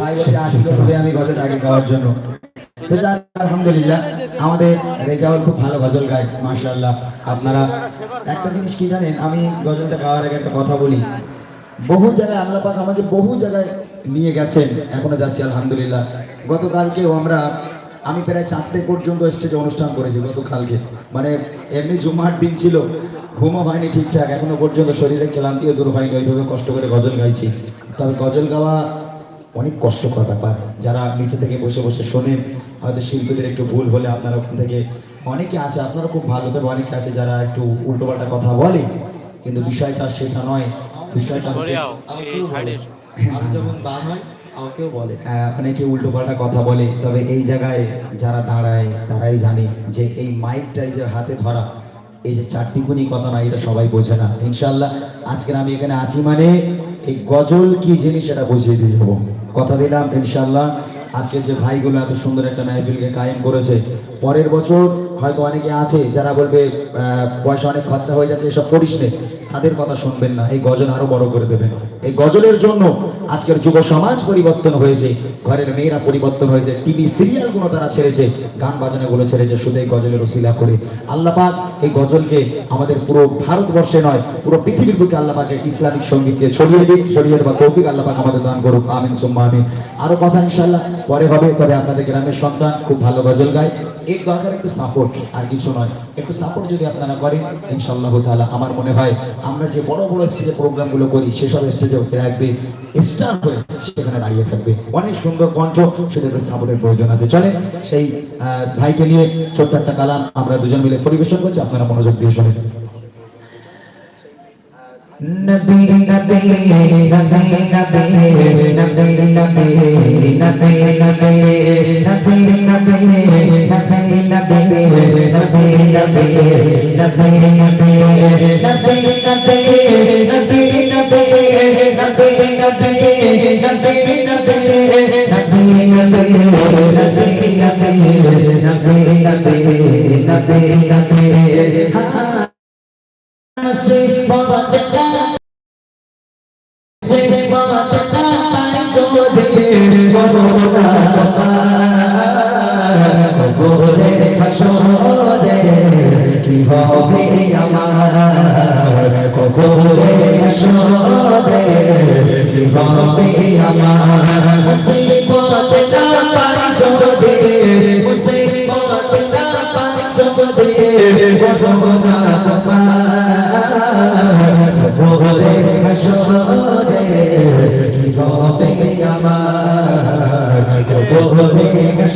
ভাই বলছে আজকে হবে? আমি গজল আগে গাওয়ার জন্য। তো আলহামদুলিল্লাহ, আমাদের রেজাউল খুব ভালো গজল গায়, মাশাআল্লাহ। আপনারা, একটা জিনিস কি জানেন? আমি গজলটা গাওয়ার আগে একটা কথা বলি। বহু জায়গায় আল্লাহ আমাকে বহু জায়গায় নিয়ে গেছেন। এখনও যাচ্ছি, আলহামদুলিল্লাহ। গতকালকেও আমরা আমি প্রায় চারটে পর্যন্ত স্টেজে অনুষ্ঠান করেছি গতকালকে। মানে এমনি জুমার দিন ছিল ঘুমও হয়নি ঠিকঠাক এখনও পর্যন্ত শরীরে ক্লান্তিও দূর হয়নি ওইভাবে কষ্ট করে গজল গাইছি। তবে গজল গাওয়া অনেক কষ্টকর ব্যাপার। যারা নিচে থেকে বসে বসে শোনেন হয়তো শিল্পীদের একটু ভুল হলে আপনারা ওখান থেকে অনেকে আছে আপনারা খুব ভালো তবে অনেকে আছে যারা একটু উল্টোপাল্টা কথা বলে কিন্তু বিষয়টা সেটা নয়। বিষয়টা। আমি যখন বাম হয় আমাকেও বলে অনেকে উল্টো পাল্টা কথা বলে, তবে এই জায়গায় যারা দাঁড়ায়, তারাই জানে যে এই মাইকটাই যে হাতে ধরা, এই যে চারটি কোনি কথা না, এটা সবাই বোঝে না। ইনশাল্লাহ আজকে আমি এখানে আছি মানে এই গজল কি জিনিস এটা বুঝিয়ে দিয়ে দেবো। কথা দিলাম ইনশাল্লাহ আজকের যে ভাইগুলো এত সুন্দর একটা মেহফিলকে কায়েম করেছে, পরের বছর হয়তো অনেকে আছে যারা বলবে পয়সা অনেক খরচা হয়ে যাচ্ছে, এসব করিস তাদের কথা শুনবেন না, এই গজল আরও বড় করে দেবেন। এই গজলের জন্য আজকের যুব সমাজ পরিবর্তন হয়েছে, ঘরের মেয়েরা পরিবর্তন হয়েছে, টিভি সিরিয়ালগুলো তারা ছেড়েছে, গান বাজানো গুলো ছেড়েছে, শুধু এই গজলের ওসিলা করে। আল্লাহ পাক এই গজলকে আমাদের পুরো ভারতবর্ষে নয়, পুরো পৃথিবীর বুকে আল্লাহ পাকে ইসলামিক সঙ্গীতকে ছড়িয়ে দিক, ছড়িয়ে দেওয়া তৌফিক আল্লাহ পাক আমাদের দান করুক। আমিন, সুম্মা আমিন। আরও কথা ইনশাআল্লাহ। পরে হবে, তবে আপনাদের গ্রামের সন্তান খুব ভালো গজল গায়। এর দরকার একটু সাপোর্ট আর কিছু নয়। একটু সাপোর্ট যদি আপনারা করেন, ইনশাআল্লাহ তাআলা আমার মনে হয় আমরা যে বড় বড় স্টেজে প্রোগ্রামগুলো করি, সেসব স্টেজে ওকে রাখবে স্টার হয়ে সেখানে দাঁড়িয়ে থাকবে। অনেক সুন্দর কণ্ঠ একটু সাপোর্টের প্রয়োজন আছে। চলে সেই ভাইকে নিয়ে ছোট্ট একটা কালাম আমরা দুজন মিলে পরিবেশন করছি, আপনারা মনোযোগ দিয়ে শোনেন। নবী নবী হবে আমার কবরে হাসরে কি হবে আমার মুসিবত না পাই যদি মুসিবত না পাই যদি করোনা তোমার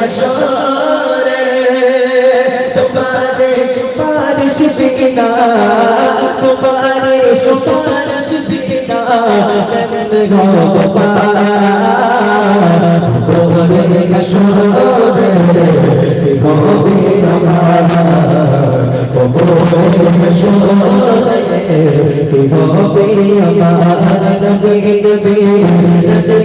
মশরে, তোমারে সুপারিশ বিনা তোমারে সুপারিশ বিনা গোরে মশরে গোবে আমার গোরে মশরে গোবে আমার গোবিন্দ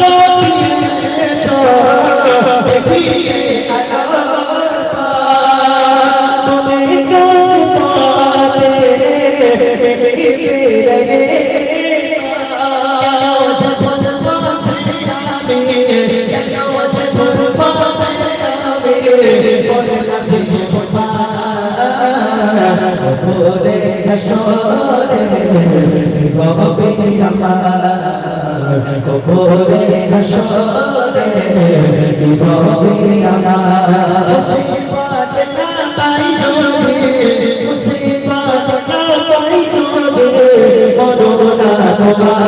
তো দিয়েছ দেখিয়ে Hãy subscribe cho kênh Ghiền Mì Gõ Để không bỏ lỡ những video hấp dẫn ওরে হাসরে গবে আমার মুসিবত না পাই জোরে মুসিবত না পাই জোরে করোনা তোমার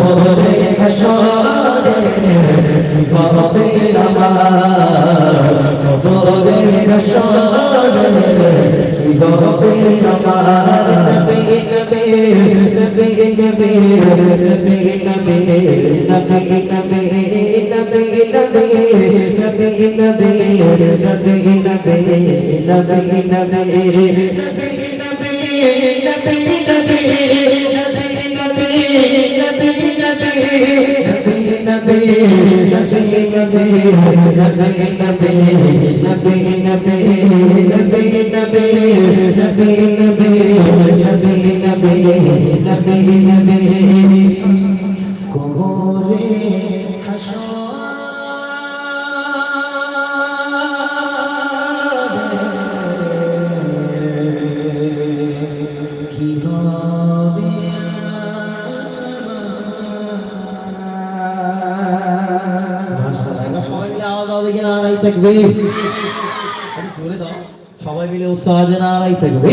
ওরে হাসরে গবে আমার ওরে হাসরে গবে আমার নবী নবী नबी नबी नबी नबी नबी नबी नबी नबी नबी नबी नबी نبی نبی نبی نبی কোরে থাকবে। সবাই মিলে উৎসাহ যেন আড়াই থাকবে।